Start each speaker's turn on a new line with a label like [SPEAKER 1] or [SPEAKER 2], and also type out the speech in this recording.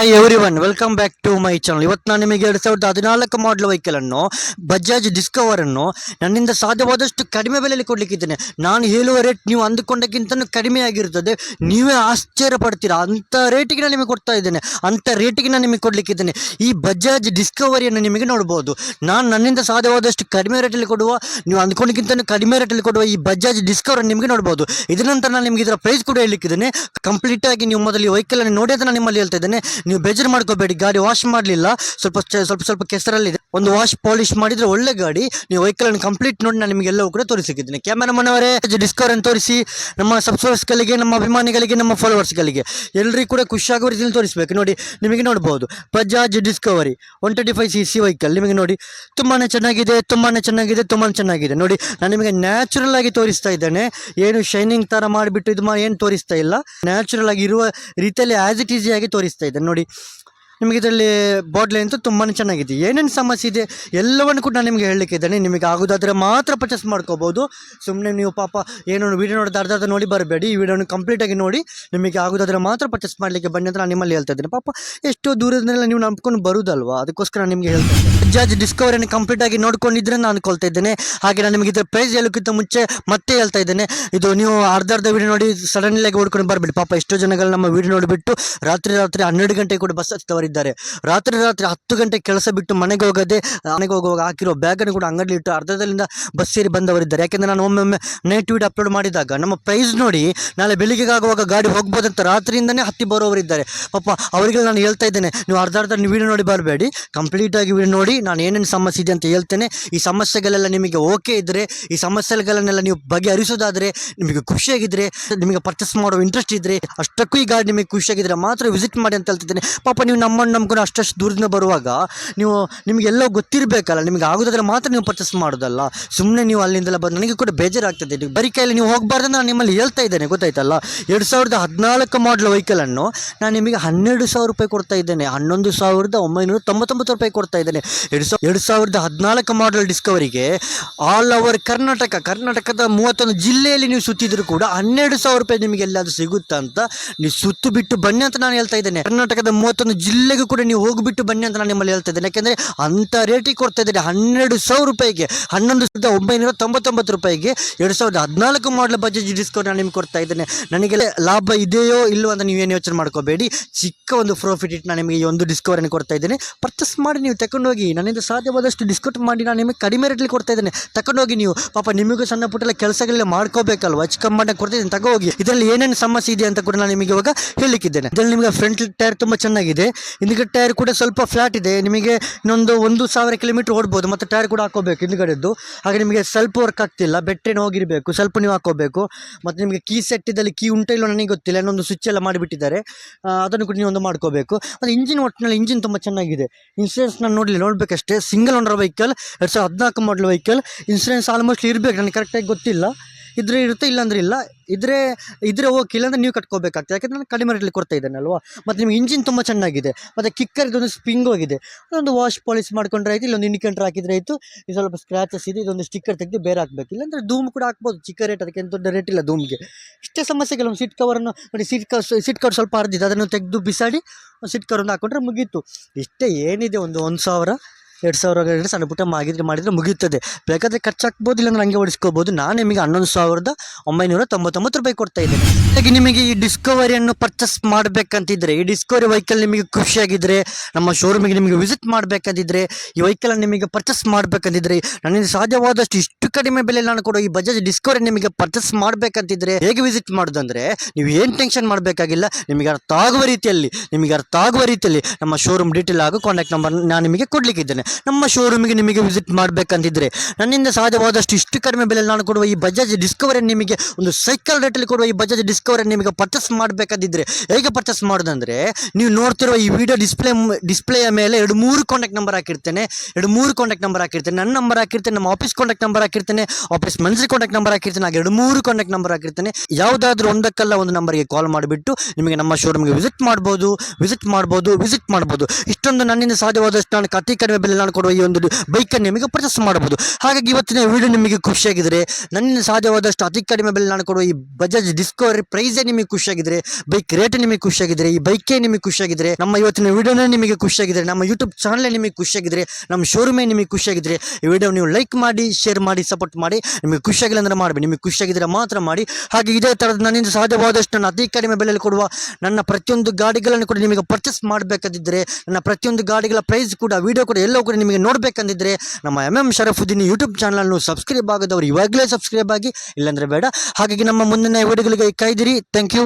[SPEAKER 1] Hi everyone welcome back to my channel ಇವತ್ತು ನಾನು ನಿಮಗೆ ಎರಡು ಸಾವಿರದ ಹದಿನಾಲ್ಕು ಮಾಡಲ್ ವೆಹಿಕಲನ್ನು ಬಜಾಜ್ ಡಿಸ್ಕವರ್ ಅನ್ನು ನನ್ನಿಂದ ಸಾಧ್ಯವಾದಷ್ಟು ಕಡಿಮೆ ಬೆಲೆಯಲ್ಲಿ ಕೊಡಲಿಕ್ಕಿದ್ದೇನೆ. ನಾನು ಹೇಳುವ ರೇಟ್ ನೀವು ಅಂದುಕೊಂಡಕ್ಕಿಂತ ಕಡಿಮೆ ಆಗಿರುತ್ತದೆ. ನೀವೇ ಆಶ್ಚರ್ಯ ಪಡ್ತೀರಾ ಅಂಥ ರೇಟಿಗೆ ನಾನು ನಿಮಗೆ ಕೊಡ್ತಾ ಇದ್ದೇನೆ. ಅಂಥ ರೇಟಿಗೆ ನಾನು ನಿಮಗೆ ಕೊಡಲಿಕ್ಕಿದ್ದೇನೆ. ಈ ಬಜಾಜ್ ಡಿಸ್ಕವರಿಯನ್ನು ನಿಮಗೆ ನೋಡ್ಬೋದು. ನಾನು ನನ್ನಿಂದ ಸಾಧ್ಯವಾದಷ್ಟು ಕಡಿಮೆ ರೇಟಲ್ಲಿ ಕೊಡುವ, ನೀವು ಅಂದ್ಕೊಂಡಕ್ಕಿಂತ ಕಡಿಮೆ ರೇಟಲ್ಲಿ ಕೊಡುವ ಈ ಬಜಾಜ್ ಡಿಸ್ಕವರ್ ನಿಮಗೆ ನೋಡ್ಬೋದು. ಇದರ ನಂತರ ನಾನು ನಿಮಗೆ ಇದರ ಪ್ರೈಸ್ ಕೂಡ ಹೇಳಲಿಕ್ಕಿದ್ದೇನೆ ಕಂಪ್ಲೀಟಾಗಿ ನೀವು ಮೊದಲು ಈ ವೆಹಿಕಲ್ ಅನ್ನು ನೋಡಿ ಅಂತ ನಾನು ನಿಮ್ಮಲ್ಲಿ ಹೇಳ್ತಾ ಇದ್ದೇನೆ. ನೀವು ಬೇಜಾರು ಮಾಡ್ಕೋಬೇಡಿ, ಗಾಡಿ ವಾಶ್ ಮಾಡಲಿಲ್ಲ, ಸ್ವಲ್ಪ ಸ್ವಲ್ಪ ಸ್ವಲ್ಪ ಕೆಸರಲ್ಲಿದೆ. ಒಂದು ವಾಶ್ ಪಾಲಿಶ್ ಮಾಡಿದ್ರೆ ಒಳ್ಳೆ ಗಾಡಿ. ನೀವು ವೆಹಿಕಲ್ ಅನ್ನು ಕಂಪ್ಲೀಟ್ ನೋಡಿ ನಾನು ನಿಮಗೆ ಎಲ್ಲವೂ ಕೂಡ ತೋರಿಸಿದ್ದೀನಿ ಕ್ಯಾಮರಾ ಮನವರೇ ಡಿಸ್ಕವರ್ ಅನ್ನು ತೋರಿಸಿ, ನಮ್ಮ ಸಬ್ಸ್ಕ್ರೈಬರ್ಸ್ಗಳಿಗೆ ನಮ್ಮ ಅಭಿಮಾನಿಗಳಿಗೆ, ನಮ್ಮ ಫಾಲೋವರ್ಸ್ಗಳಿಗೆ ಎಲ್ಲರಿಗೂ ಕೂಡ ಖುಷಿಯಾಗುವ ರೀತಿಯಲ್ಲಿ ತೋರಿಸಬೇಕು. ನೋಡಿ, ನಿಮಗೆ ನೋಡ್ಬೋದು Bajaj Discovery one twenty five C C vehicle ನಿಮಗೆ ನೋಡಿ ತುಂಬಾ ಚೆನ್ನಾಗಿದೆ ತುಂಬಾ ಚೆನ್ನಾಗಿದೆ ತುಂಬಾ ಚೆನ್ನಾಗಿದೆ. ನೋಡಿ, ನಾನು ನಿಮಗೆ ನ್ಯಾಚುರಲ್ ಆಗಿ ತೋರಿಸ್ತಾ ಇದ್ದೇನೆ. ಏನು ಶೈನಿಂಗ್ ಥರ ಮಾಡಿಬಿಟ್ಟು ಇದು ಏನು ತೋರಿಸ್ತಾ ಇಲ್ಲ. ನ್ಯಾಚುರಲ್ ಆಗಿ ಇರುವ ರೀತಿಯಲ್ಲಿ ಆ್ಯಸ್ ಇಟ್ ಈಸಿ ಆಗಿ ತೋರಿಸ್ತಾ ಇದ್ದೇನೆ. ನೋಡಿ ಮಾಡಿ ನಿಮಗೆ ಇದರಲ್ಲಿ ಬಾಟ್ಲಿ ಅಂತೂ ತುಂಬಾ ಚೆನ್ನಾಗಿದೆ. ಏನೇನು ಸಮಸ್ಯೆ ಇದೆ ಎಲ್ಲವನ್ನು ಕೂಡ ನಾನು ನಿಮಗೆ ಹೇಳಲಿಕ್ಕೆ ಇದ್ದೇನೆ. ನಿಮಗೆ ಆಗೋದಾದರೆ ಮಾತ್ರ ಪರ್ಚೇಸ್ ಮಾಡ್ಕೋಬೋದು. ಸುಮ್ಮನೆ ನೀವು ಪಾಪ ಏನೋ ವೀಡಿಯೋ ನೋಡಿದ ಅರ್ಧ ನೋಡಿ ಬರಬೇಡಿ. ಈ ವಿಡಿಯೋನ ಕಂಪ್ಲೀಟಾಗಿ ನೋಡಿ ನಿಮಗೆ ಆಗೋದಾದರೆ ಮಾತ್ರ ಪರ್ಚೇಸ್ ಮಾಡಲಿಕ್ಕೆ ಬನ್ನಿ ಅಂತ ನಾನು ನಿಮ್ಮಲ್ಲಿ ಹೇಳ್ತಾ ಇದ್ದೇನೆ. ಪಾಪ ಎಷ್ಟೋ ದೂರದಿಂದೆಲ್ಲ ನೀವು ನಂಬ್ಕೊಂಡು ಬರುದಲ್ವಾ? ಅದಕ್ಕೋಸ್ಕರ ನಿಮಗೆ ಹೇಳ್ತಾ ಇದ್ದೇನೆ. ಡಿಸ್ಕವರಿಯನ್ನು ಕಂಪ್ಲೀಟ್ ಆಗಿ ನೋಡ್ಕೊಂಡಿದ್ರೆ ನಾನು ಅನ್ಕೊಳ್ತಾ ಇದ್ದೇನೆ. ಹಾಗೆ ನಾನು ನಿಮಗೆ ಇದರ ಪ್ರೈಸ್ ಹೇಳೋಕ್ಕಿಂತ ಮುಂಚೆ ಮತ್ತೆ ಹೇಳ್ತಾ ಇದ್ದೇನೆ. ಇದು ನೀವು ಅರ್ಧ ಅರ್ಧ ವಿಡಿಯೋ ನೋಡಿ ಸಡನ್ಲಿ ಆಗಿ ಓಡ್ಕೊಂಡು ಬರಬೇಡಿ. ಪಾಪ ಎಷ್ಟೋ ಜನಗಳು ನಮ್ಮ ವಿಡಿಯೋ ನೋಡಿಬಿಟ್ಟು ರಾತ್ರಿ ರಾತ್ರಿ ಹನ್ನೆರಡು ಗಂಟೆಗೆ ಕೂಡ ಬಸ್ ಹತ್ತವರಿದ್ದಾರೆ ರಾತ್ರಿ ರಾತ್ರಿ ಹತ್ತು ಗಂಟೆ ಕೆಲಸ ಬಿಟ್ಟು ಮನೆಗೆ ಹೋಗದೆ ಮನೆಗೆ ಹೋಗುವಾಗ ಹಾಕಿರೋ ಬ್ಯಾಗನ್ನು ಕೂಡ ಅಂಗಡಿ ಇಟ್ಟು ಅರ್ಧದಲ್ಲಿಂದ ಬಸ್ ಸೇರಿ ಬಂದವರಿದ್ದಾರೆ. ಯಾಕೆಂದರೆ ನಾನು ಒಮ್ಮೊಮ್ಮೆ ನೈಟ್ ವಿಡಿಯೋ ಅಪ್ಲೋಡ್ ಮಾಡಿದಾಗ ನಮ್ಮ ಪ್ರೈಸ್ ನೋಡಿ ನಾಳೆ ಬೆಳಿಗ್ಗೆ ಆಗುವಾಗ ಗಾಡಿ ಹೋಗ್ಬೋದಂತ ರಾತ್ರಿಯಿಂದನೇ ಹತ್ತಿ ಬರೋವರಿದ್ದಾರೆ. ಪಾಪ ಅವರಿಗೆ ನಾನು ಹೇಳ್ತಾ ಇದ್ದೇನೆ, ನೀವು ಅರ್ಧ ಅರ್ಧ ವಿಡಿಯೋ ನೋಡಿ ಬರಬೇಡಿ. ಕಂಪ್ಲೀಟಾಗಿ ವಿಡಿಯೋ ನೋಡಿ, ನಾನು ಏನೇನು ಸಮಸ್ಯೆ ಇದೆ ಅಂತ ಹೇಳ್ತೇನೆ. ಈ ಸಮಸ್ಯೆಗಳೆಲ್ಲ ನಿಮಗೆ ಓಕೆ ಇದ್ದರೆ ಈ ಸಮಸ್ಯೆಗಳನ್ನೆಲ್ಲ ನೀವು ಬಗೆಹರಿಸೋದಾದರೆ, ನಿಮಗೆ ಖುಷಿಯಾಗಿದ್ದರೆ ನಿಮಗೆ ಪರ್ಚೇಸ್ ಮಾಡೋ ಇಂಟ್ರೆಸ್ಟ್ ಇದ್ದರೆ ಅಷ್ಟಕ್ಕೂ ಈ ಗಾಡಿ ನಿಮಗೆ ಖುಷಿಯಾಗಿದ್ದರೆ ಮಾತ್ರ ವಿಸಿಟ್ ಮಾಡಿ ಅಂತ ಹೇಳ್ತಿದ್ದೇನೆ. ಪಾಪ ನೀವು ನಮ್ಮನ್ನು ನಂಬ್ಕೊಂಡು ಅಷ್ಟಷ್ಟು ದೂರದಿಂದ ಬರುವಾಗ ನೀವು ನಿಮಗೆಲ್ಲ ಗೊತ್ತಿರಬೇಕಲ್ಲ, ನಿಮಗೆ ಆಗೋದಾದ್ರೆ ಮಾತ್ರ ನೀವು ಪರ್ಚೇಸ್ ಮಾಡೋದಲ್ಲ. ಸುಮ್ಮನೆ ನೀವು ಅಲ್ಲಿಂದೆಲ್ಲ ಬಂದು ನನಗೆ ಕೂಡ ಬೇಜಾರಾಗ್ತದೆ. ಬರೀ ಕೈಯಲ್ಲಿ ನೀವು ಹೋಗಬಾರ್ದು ನಾನು ನಿಮ್ಮಲ್ಲಿ ಹೇಳ್ತಾ ಇದ್ದೇನೆ, ಗೊತ್ತಾಯ್ತಲ್ಲ? ಎರಡು ಸಾವಿರದ ಹದಿನಾಲ್ಕು ಮಾಡಲ್ ವೆಹಿಕಲನ್ನು ನಾನು ನಿಮಗೆ ಹನ್ನೆರಡು ಸಾವಿರ ರೂಪಾಯಿ ಕೊಡ್ತಾ ಇದ್ದೇನೆ. ಹನ್ನೊಂದು ಸಾವಿರದ ಒಂಬೈನೂರ ತೊಂಬತ್ತೊಂಬತ್ತು ರೂಪಾಯಿ ಕೊಡ್ತಾ ಇದ್ದೇನೆ. ಎರಡು ಸಾವಿರ ಎರಡು ಸಾವಿರದ ಹದಿನಾಲ್ಕು ಮಾಡಲ್ ಡಿಸ್ಕವರಿಗೆ ಆಲ್ ಓವರ್ ಕರ್ನಾಟಕ, ಕರ್ನಾಟಕದ ಮೂವತ್ತೊಂದು ಜಿಲ್ಲೆಯಲ್ಲಿ ನೀವು ಸುತ್ತಿದ್ರು ಕೂಡ ಹನ್ನೆರಡು ಸಾವಿರ ರೂಪಾಯಿ ನಿಮಗೆ ಎಲ್ಲಾದರೂ ಸಿಗುತ್ತಾ ಅಂತ ನೀವು ಸುತ್ತು ಬಿಟ್ಟು ಬನ್ನಿ ಅಂತ ನಾನು ಹೇಳ್ತಾ ಇದ್ದೇನೆ. ಕರ್ನಾಟಕದ ಮೂವತ್ತೊಂದು ಜಿಲ್ಲೆಗೂ ಕೂಡ ನೀವು ಹೋಗಿಬಿಟ್ಟು ಬನ್ನಿ ಅಂತ ನಾನು ನಿಮ್ಮಲ್ಲಿ ಹೇಳ್ತಾ ಇದ್ದೇನೆ. ಯಾಕೆಂದರೆ ಅಂಥ ರೇಟಿಗೆ ಕೊಡ್ತಾ ಇದ್ದೀರಿ. ಹನ್ನೆರಡು ಸಾವಿರ ರೂಪಾಯಿಗೆ, ಹನ್ನೊಂದು ಸಾವಿರದ ಒಂಬೈನೂರ ತೊಂಬತ್ತೊಂಬತ್ತು ರೂಪಾಯಿಗೆ ಎರಡು ಸಾವಿರದ ಹದಿನಾಲ್ಕು ಮಾಡಲ್ ಬಜೆಟ್ ಡಿಸ್ಕೌಂಟ್ ನಾನು ನಿಮ್ಗೆ ಕೊಡ್ತಾ ಇದ್ದೇನೆ. ನನಗೆ ಲಾಭ ಇದೆಯೋ ಇಲ್ಲೋ ಅಂತ ನೀವೇನು ಯೋಚನೆ ಮಾಡ್ಕೋಬೇಡಿ. ಚಿಕ್ಕ ಒಂದು ಪ್ರಾಫಿಟ್ ಇಟ್ಟು ನಾನು ನಿಮಗೆ ಈ ಒಂದು ಡಿಸ್ಕವರನ್ನು ಕೊಡ್ತಾ ಇದ್ದೇನೆ. ಪರ್ಚೇಸ್ ಮಾಡಿ ನೀವು ತಗೊಂಡೋಗಿ ನನ್ನಿಂದ ಸಾಧ್ಯವಾದಷ್ಟು ಡಿಸ್ಕೌಂಟ್ ಮಾಡಿ ನಾನು ನಿಮಗೆ ಕಡಿಮೆ ರೇಟಲ್ಲಿ ಕೊಡ್ತಾ ಇದ್ದೇನೆ. ತಗೊಂಡೋಗಿ ನೀವು, ಪಾಪ ನಿಮಗೂ ಸಣ್ಣ ಪುಟ್ಟ ಕೆಲಸಗಳೆಲ್ಲ ಮಾಡ್ಕೋಬೇಕಲ್ವ? ಕಮ್ಮಿ ಮಾಡಿ ಕೊಡ್ತಿದ್ದೀನಿ ತಗೋಗಿ ಇದರಲ್ಲಿ ಏನೇನು ಸಮಸ್ಯೆ ಇದೆ ಅಂತ ಕೂಡ ನಾನು ನಿಮಗೆ ಇವಾಗ ಹೇಳಿಕ್ಕಿದ್ದೇನೆ. ಇದರಲ್ಲಿ ನಿಮಗೆ ಫ್ರಂಟ್ ಟೈರ್ ತುಂಬ ಚೆನ್ನಾಗಿದೆ. ಹಿಂದ್ಗಡೆ ಟೈರ್ ಕೂಡ ಸ್ವಲ್ಪ ಫ್ಲಾಟ್ ಇದೆ. ನಿಮಗೆ ಇನ್ನೊಂದು ಒಂದು ಸಾವಿರ ಕಿಲೋಮೀಟ್ರ್ ಓಡ್ಬೋದು. ಮತ್ತು ಟೈರ್ ಕೂಡ ಹಾಕೋಬೇಕು ಹಿಂದ್ಗಡೆದ್ದು. ಹಾಗೆ ನಿಮಗೆ ಸ್ವಲ್ಪ ವರ್ಕ್ ಆಗ್ತಿಲ್ಲ. ಬೆಟ್ಟೆನ ಹೋಗಿರಬೇಕು. ಸ್ವಲ್ಪ ನೀವು ಹಾಕೋಬೇಕು. ಮತ್ತು ನಿಮಗೆ ಕೀ ಸೆಟ್ ಇದ್ದಲ್ಲಿ ಕೀ ಉಂಟ ಇಲ್ಲೋ ನನಗೆ ಗೊತ್ತಿಲ್ಲ. ಇನ್ನೊಂದು ಸ್ವಿಚ್ ಎಲ್ಲ ಮಾಡಿಬಿಟ್ಟಿದ್ದಾರೆ. ಅದನ್ನು ಕೂಡ ನೀವು ಒಂದು ಮಾಡ್ಕೋಬೇಕು. ಮತ್ತು ಇಂಜಿನ್ ಒಟ್ಟಿನಲ್ಲಿ ಇಂಜಿನ್ ತುಂಬ ಚೆನ್ನಾಗಿದೆ. ಇನ್ಸೂರೆನ್ಸ್ ನಾನು ನೋಡಲಿ ನೋಡಬೇಕಷ್ಟೇ. ಸಿಂಗಲ್ ಓನರ್ ವೆಹಿಕಲ್ ಎರಡು ಸಾವಿರದ ಹದಿನಾಲ್ಕು ಮಾಡಲ್ ವೆಹಿಕಲ್ ಇನ್ಸೂರೆನ್ಸ್ ಆಲ್ಮೋಸ್ಟ್ ಇರಬೇಕು. ನನಗೆ ಕರೆಕ್ಟಾಗಿ ಗೊತ್ತಿಲ್ಲ. ಇದ್ರೆ ಇರುತ್ತೆ, ಇಲ್ಲಾಂದ್ರೆ ಇಲ್ಲ. ಇದ್ರೆ ಇದ್ರೆ ಓಕೆ ಇಲ್ಲಾಂದ್ರೆ ನೀವು ಕಟ್ಕೋಬೇಕಾಗ್ತದೆ. ಯಾಕಂದ್ರೆ ನಾನು ಕಡಿಮೆ ರೇಟಲ್ಲಿ ಕೊಡ್ತಾ ಇದ್ದೇನೆ ಅಲ್ವಾ ಮತ್ತು ನಿಮಗೆ ಇಂಜಿನ್ ತುಂಬ ಚೆನ್ನಾಗಿದೆ. ಮತ್ತು ಕಿಕ್ಕರ್ ಇದೊಂದು ಸ್ಪಿಂಗ್ ಹೋಗಿದೆ. ಅದೊಂದು ವಾಶ್ ಪಾಲಿಶ್ ಮಾಡ್ಕೊಂಡ್ರೆ ಆಯಿತು, ಇಲ್ಲೊಂದು ಇಂಡಿಕೇಟರ್ ಹಾಕಿದ್ರೆ ಆಯಿತು ಇದು ಸ್ವಲ್ಪ ಸ್ಕ್ರಾಚಸ್ ಇದೆ, ಇದೊಂದು ಸ್ಟಿಕ್ಕರ್ ತೆಗೆದು ಬೇರೆ ಹಾಕ್ಬೇಕು. ಇಲ್ಲಾಂದ್ರೆ ಧೂಮ್ ಕೂಡ ಹಾಕ್ಬೋದು. ಚಿಕ್ಕ ರೇಟ್ ಅದಕ್ಕೆ ದೊಡ್ಡ ರೇಟ್ ಇಲ್ಲ ಧೂಮ್ಗೆ. ಇಷ್ಟೇ ಸಮಸ್ಯೆ ಕೆಲವೊಂದು ಸೀಟ್ ಕವರನ್ನು ನೋಡಿ ಸೀಟ್ ಕವರ್ ಸೀಟ್ ಕವರ್ ಸ್ವಲ್ಪ ಹರಿದಿದೆ. ಅದನ್ನು ತೆಗೆದು ಬಿಸಾಡಿ ಸೀಟ್ ಕವರ್ ಹಾಕ್ಕೊಂಡ್ರೆ ಹಾಕೊಂಡ್ರೆ ಮುಗೀತು. ಇಷ್ಟೇ ಏನಿದೆ ಒಂದು ಒಂದು ಸಾವಿರ. ಎರಡು ಸಾವಿರ ಸಣ್ಣ ಪುಟ್ಟ ಮಾಡಿದ್ರೆ ಮಾಡಿದರೆ ಮುಗಿಯುತ್ತದೆ. ಬೇಕಾದರೆ ಖರ್ಚು ಹಾಕ್ಬೋದು ಇಲ್ಲಾಂದ್ರೆ ಹಂಗೆ ಓಡಿಸ್ಕೋಬೋದು. ನಾನು ನಿಮಗೆ ಹನ್ನೊಂದು ಸಾವಿರದ ಒಂಬೈನೂರ ತೊಂಬತ್ತೊಂಬತ್ತು ರೂಪಾಯಿ ಕೊಡ್ತಾ ಇದ್ದೇನೆ. ಹಾಗೆ ನಿಮಗೆ ಈ ಡಿಸ್ಕವರಿಯನ್ನು ಪರ್ಚೇಸ್ ಮಾಡಬೇಕಂತಿದ್ರೆ, ಈ ಡಿಸ್ಕವರಿ ವೆಹಿಕಲ್ ನಿಮಗೆ ಖುಷಿಯಾಗಿದ್ದರೆ ನಮ್ಮ ಶೋರೂಮಿಗೆ ನಿಮಗೆ ವಿಸಿಟ್ ಮಾಡಬೇಕಂತಿದ್ರೆ, ಈ ವೆಹಿಕಲನ್ನು ನಿಮಗೆ ಪರ್ಚೇಸ್ ಮಾಡಬೇಕಂತಿದ್ರೆ, ನನಗೆ ಸಾಧ್ಯವಾದಷ್ಟು ಇಷ್ಟು ಕಡಿಮೆ ಬೆಲೆ ನಾನು ಕೊಡೋ ಈ ಬಜಾಜ್ ಡಿಸ್ಕವರಿ ನಿಮಗೆ ಪರ್ಚೇಸ್ ಮಾಡಬೇಕಂತಿದ್ರೆ ಹೇಗೆ ವಿಸಿಟ್ ಮಾಡೋದಂದ್ರೆ, ನೀವು ಏನು ಟೆನ್ಷನ್ ಮಾಡಬೇಕಾಗಿಲ್ಲ, ನಿಮಗೆ ಅರ್ಥ ಆಗುವ ರೀತಿಯಲ್ಲಿ, ನಿಮಗೆ ಅರ್ಥ ಆಗುವ ರೀತಿಯಲ್ಲಿ ನಮ್ಮ ಶೋರೂಮ್ ಡೀಟೇಲ್ ಹಾಗೂ ಕಾಂಟ್ಯಾಕ್ಟ್ ನಂಬರ್ ನಾನು ನಿಮಗೆ ಕೊಡಲಿಕ್ಕಿದ್ದೇನೆ ನಮ್ಮ ಶೋರೂಮಿಗೆ ನಿಮಗೆ ವಿಸಿಟ್ ಮಾಡಬೇಕಂತಿದ್ರೆ, ನನ್ನಿಂದ ಸಾಧ್ಯವಾದಷ್ಟು ಇಷ್ಟು ಕಡಿಮೆ ಬೆಲೆಯಲ್ಲಿ ನಾನು ಕೊಡುವ ಈ ಬಜಾಜ್ ಡಿಸ್ಕವರಿ ನಿಮಗೆ ಒಂದು ಸೈಕಲ್ ರೇಟಲ್ಲಿ ಕೊಡುವ ಈ ಬಜಾಜ್ ಡಿಸ್ಕವರಿ ನಿಮಗೆ ಪರ್ಚೇಸ್ ಮಾಡಬೇಕಂತಿದ್ರೆ, ಹೇಗೆ ಪರ್ಚೇಸ್ ಮಾಡೋದಂದ್ರೆ, ನೀವು ನೋಡ್ತಿರುವ ಈ ವಿಡಿಯೋ ಡಿಸ್ಪ್ಲೇ ಡಿಸ್ಪ್ಲೇಯ ಮೇಲೆ ಎರಡು ಮೂರು ಕಾಂಟ್ಯಾಕ್ಟ್ ನಂಬರ್ ಹಾಕಿರ್ತೇನೆ, ಎರಡು ಮೂರು ಕಾಂಟ್ಯಾಕ್ಟ್ ನಂಬರ್ ಹಾಕಿರ್ತೇನೆ, ನನ್ನ ನಂಬರ್ ಹಾಕಿರ್ತೇನೆ, ನಮ್ಮ ಆಫೀಸ್ ಕಾಂಟ್ಯಾಕ್ಟ್ ನಂಬರ್ ಹಾಕಿರ್ತೇನೆ ಆಫೀಸ್ ಮನ್ಸಿ ಕಾಂಟ್ಯಾಕ್ಟ್ ನಂಬರ್ ಹಾಕಿರ್ತೇನೆ, ಹಾಗೆ ಎರಡು ಮೂರು ಕಾಂಟ್ಯಾಕ್ಟ್ ನಂಬರ್ ಹಾಕಿರ್ತೇನೆ, ಯಾವುದಾದ್ರೂ ಒಂದಕ್ಕಲ್ಲ ಒಂದು ನಂಬರ್ಗೆ ಕಾಲ್ ಮಾಡಿಬಿಟ್ಟು ನಿಮಗೆ ನಮ್ಮ ಶೋರೂಮ್ಗೆ ವಿಸಿಟ್ ಮಾಡ್ಬೋದು ವಿಸಿಟ್ ಮಾಡ್ಬೋದು ವಿಸಿಟ್ ಮಾಡ್ಬೋದು. ಇಷ್ಟೊಂದು ನನ್ನಿಂದ ಸಾಧ್ಯವಾದಷ್ಟು ನಾನು ಅತಿ ಕಡಿಮೆ ಬೆಲೆ ನಾನು ಕೊಡುವ ಈ ಒಂದು ಬೈಕನ್ನು ನಿಮಗೆ ಪರ್ಚೇಸ್ ಮಾಡಬಹುದು. ಹಾಗಾಗಿ ಇವತ್ತಿನ ವಿಡಿಯೋ ನಿಮಗೆ ಖುಷಿಯಾಗಿದ್ರೆ ನನ್ನ ಸಾಧ್ಯವಾದಷ್ಟು ಅತಿ ಕಡಿಮೆ ಬೆಲೆ ನಾನು ಕೊಡುವ ಈ ಬಜಾಜ್ ಡಿಸ್ಕವರಿ ಪ್ರೈಸೇ ನಿಮಗೆ ಖುಷಿಯಾಗಿದ್ರೆ ಬೈಕ್ ರೇಟ್ ನಿಮಗೆ ಖುಷಿಯಾಗಿದ್ರೆ, ಈ ಬೈಕೇ ನಿಮಗೆ ಖುಷಿಯಾಗಿದ್ರೆ, ನಮ್ಮ ಇವತ್ತಿನ ವಿಡಿಯೋನೇ ನಿಮಗೆ ಖುಷಿಯಾಗಿದ್ರೆ, ನಮ್ಮ ಯೂಟ್ಯೂಬ್ ಚಾನಲೇ ನಿಮಗೆ ಖುಷಿಯಾಗಿದ್ರೆ, ನಮ್ಮ ಶೋರೂಮೇ ನಿಮಗೆ ಖುಷಿಯಾಗಿದ್ರೆ, ಈ ವಿಡಿಯೋ ನೀವು ಲೈಕ್ ಮಾಡಿ ಶೇರ್ ಮಾಡಿ ಸಪೋರ್ಟ್ ಮಾಡಿ, ನಿಮಗೆ ಖುಷಿಯಾಗಿಲ್ಲ ಅಂದ್ರೆ ಮಾಡಬೇಡಿ. ನಿಮಗೆ ಖುಷಿಯಾಗಿದ್ರೆ ಮಾತ್ರ ಮಾಡಿ. ಹಾಗೆ ಇದೇ ಥರದ ನನ್ನಿಂದ ಸಾಧ್ಯವಾದಷ್ಟು ನಾನು ಅತಿ ಕಡಿಮೆ ಬೆಲೆಯಲ್ಲಿ ಕೊಡುವ ನನ್ನ ಪ್ರತಿಯೊಂದು ಗಾಡಿಗಳನ್ನು ಕೂಡ ನಿಮಗೆ ಪರ್ಚೇಸ್ ಮಾಡಬೇಕಾದಿದ್ದರೆ ನನ್ನ ಪ್ರತಿಯೊಂದು ಗಾಡಿಗಳ ಪ್ರೈಸ್ ಕೂಡ ವಿಡಿಯೋ ಕೂಡ ಎಲ್ಲವೂ ಕೂಡ ನಿಮಗೆ ನೋಡಬೇಕಂದಿದ್ದರೆ ನಮ್ಮ ಎಂ ಎಂ ಶರಫುದ್ದೀನ್ ಯೂಟ್ಯೂಬ್ ಚಾನಲ್ನು ಸಬ್ಸ್ಕ್ರೈಬ್ ಆಗದವರು ಇವಾಗಲೇ ಸಬ್ಸ್ಕ್ರೈಬ್ ಆಗಿ, ಇಲ್ಲಾಂದರೆ ಬೇಡ. ಹಾಗಾಗಿ ನಮ್ಮ ಮುಂದಿನ ವಿಡಿಯೋಗಳಿಗೆ ಕಾಯ್ದಿರಿ ಥ್ಯಾಂಕ್ ಯು